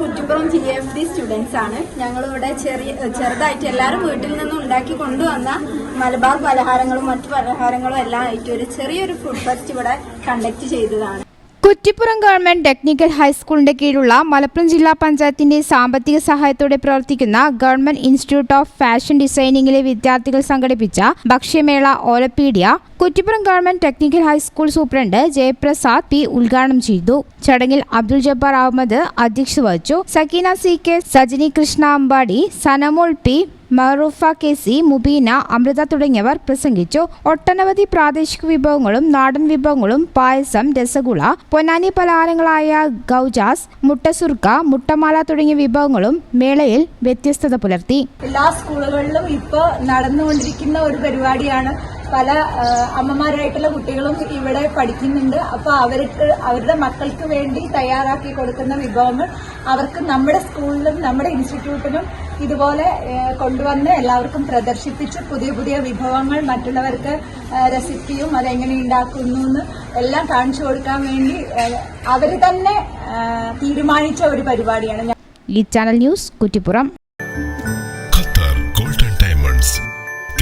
Kuttippuram G F D students ആണ്. ഞങ്ങളിവിടെ ചെറിയ ചെറുതായിട്ട് എല്ലാവരും വീട്ടിൽ നിന്നും ഉണ്ടാക്കി കൊണ്ടുവന്ന മലബാർ പലഹാരങ്ങളും മറ്റു പലഹാരങ്ങളും എല്ലാം ആയിട്ട് ഒരു ചെറിയൊരു ഫുഡ് ഫെസ്റ്റ് ഇവിടെ കണ്ടക്ട് ചെയ്തതാണ്. കുറ്റിപ്പുറം ഗവൺമെന്റ് ടെക്നിക്കൽ ഹൈസ്കൂളിന്റെ കീഴിലുള്ള മലപ്പുറം ജില്ലാ പഞ്ചായത്തിന്റെ സാമ്പത്തിക സഹായത്തോടെ പ്രവർത്തിക്കുന്ന ഗവൺമെന്റ് ഇൻസ്റ്റിറ്റ്യൂട്ട് ഓഫ് ഫാഷൻ ഡിസൈനിങ്ങിലെ വിദ്യാർത്ഥികൾ സംഘടിപ്പിച്ച ഭക്ഷ്യമേള Olappedia Kuttippuram government technical high school superintendent Jayaprasad P ഉദ്ഘാടനം ചെയ്തു. ചടങ്ങിൽ അബ്ദുൾ ജബ്ബാർ അഹമ്മദ് അധ്യക്ഷത വഹിച്ചു. Sakkeena C K Sajini Krishna Ambadi Sanamol P Maroofa K C Mubeena Amritha തുടങ്ങിയവർ പ്രസംഗിച്ചു. ഒട്ടനവധി പ്രാദേശിക വിഭവങ്ങളും നാടൻ വിഭവങ്ങളും പായസം രസഗുള പൊന്നാനി പലഹാരങ്ങളായ ഗൗജാസ് മുട്ടസുർക്ക മുട്ടമാല തുടങ്ങിയ വിഭവങ്ങളും മേളയിൽ വ്യത്യസ്തത പുലർത്തി. എല്ലാ സ്കൂളുകളിലും ഇപ്പോൾ നടന്നുകൊണ്ടിരിക്കുന്ന ഒരു പരിപാടിയാണ് പല അമ്മമാരായിട്ടുള്ള കുട്ടികളും ഇവിടെ പഠിക്കുന്നുണ്ട്. അപ്പൊ അവർക്ക് അവരുടെ മക്കൾക്ക് വേണ്ടി തയ്യാറാക്കി കൊടുക്കുന്ന വിഭവങ്ങൾ അവർക്ക് നമ്മുടെ സ്കൂളിലും നമ്മുടെ ഇൻസ്റ്റിറ്റ്യൂട്ടിലും ഇതുപോലെ കൊണ്ടുവന്ന് എല്ലാവർക്കും പ്രദർശിപ്പിച്ച് പുതിയ പുതിയ വിഭവങ്ങൾ മറ്റുള്ളവർക്ക് റെസിപ്പിയും അതെങ്ങനെ ഉണ്ടാക്കുന്നു എന്ന് എല്ലാം കാണിച്ചു കൊടുക്കാൻ വേണ്ടി അവർ തന്നെ തീരുമാനിച്ച ഒരു പരിപാടിയാണ് ഈ channel news Kuttippuram.